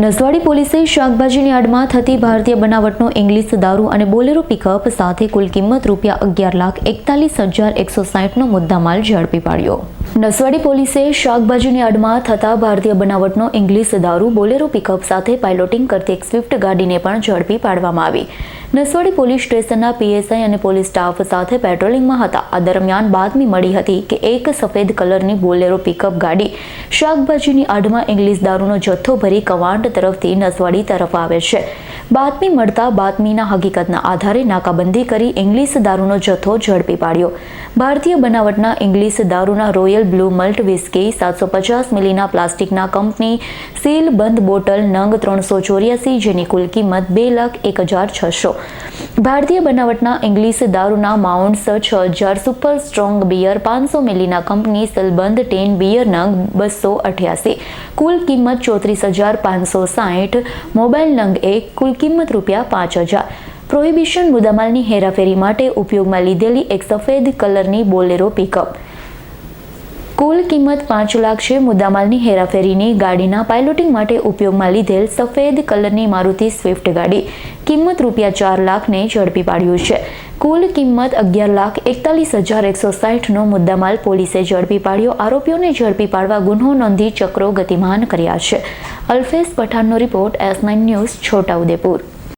નસવાડી પોલીસે શાકભાજીની આડમાં થતી ભારતીય બનાવટનો ઇંગ્લિશ દારૂ અને બોલેરો પિકઅપ સાથે કુલ કિંમત રૂપિયા અગિયાર લાખ એકતાલીસ હજાર એકસો સાહીઠનો મુદ્દામાલ ઝડપી પાડ્યો. નસવાડી પોલીસે શાકભાજીની આડમાં થતા ભારતીય બનાવટનો ઇંગ્લિશ દારૂ, બોલેરો પિકઅપ સાથે પાયલોટિંગ કરતી એક સ્વિફ્ટ ગાડીને પણ ઝડપી પાડવામાં આવી. નસવાડી પોલીસ સ્ટેશનના પીએસઆઈ અને પોલીસ સ્ટાફ સાથે પેટ્રોલિંગમાં હતા. આ દરમિયાન બાતમી મળી હતી કે એક સફેદ કલરની બોલેરો પિકઅપ ગાડી શાકભાજીની આડમાં ઇંગ્લિશ દારૂનો જથ્થો ભરી કવાંટ તરફથી નસવાડી તરફ આવે છે. બાતમી મળતા બાતમીના હકીકતના આધારે નાકાબંધી કરી ઇંગ્લિશ દારૂનો જથ્થો ઝડપી પાડ્યો. ભારતીય બનાવટના ઇંગ્લિશ દારૂના રોયલ બ્લુ મલ્ટ વિસ્કી સાતસો પચાસ મિલીના પ્લાસ્ટિકના કંપની સીલ બંધ બોટલ નંગ ત્રણસો ચોર્યાસી જેની કુલ કિંમત બે લાખ એક હજાર છસો. ભારતીય બનાવટના ઇંગ્લિશ દારૂના માઉન્ટ્સ છ હજાર સુપર સ્ટ્રોંગ બિયર પાંચસો મિલીના કંપની સલબંધ ટેન બિયરના બસો અઠ્યાસી, કુલ કિંમત ચોત્રીસ હજાર પાંચસો સાહીઠ, મોબાઈલ નંગ એક, કુલ કિંમત રૂપિયા પાંચ હજાર. પ્રોહિબિશન મુદ્દામાલની હેરાફેરી માટે ઉપયોગમાં લીધેલી એક સફેદ કલરની બોલેરો પિકઅપ કુલ કિંમત પાંચ લાખ છે. મુદ્દામાલની હેરાફેરીની ગાડીના પાયલોટિંગ માટે ઉપયોગમાં લીધેલ સફેદ કલરની મારુતિ સ્વિફ્ટ ગાડી કિંમત રૂપિયા ચાર લાખને ઝડપી પાડ્યું છે. કુલ કિંમત અગિયાર લાખ એકતાલીસ હજાર એકસો સાહીઠનો મુદ્દામાલ પોલીસે ઝડપી પાડ્યો. આરોપીઓને ઝડપી પાડવા ગુન્હો નોંધી ચક્રો ગતિમાન કર્યા છે. Alfez પઠાણનો report S nine news, Chhota Udepur.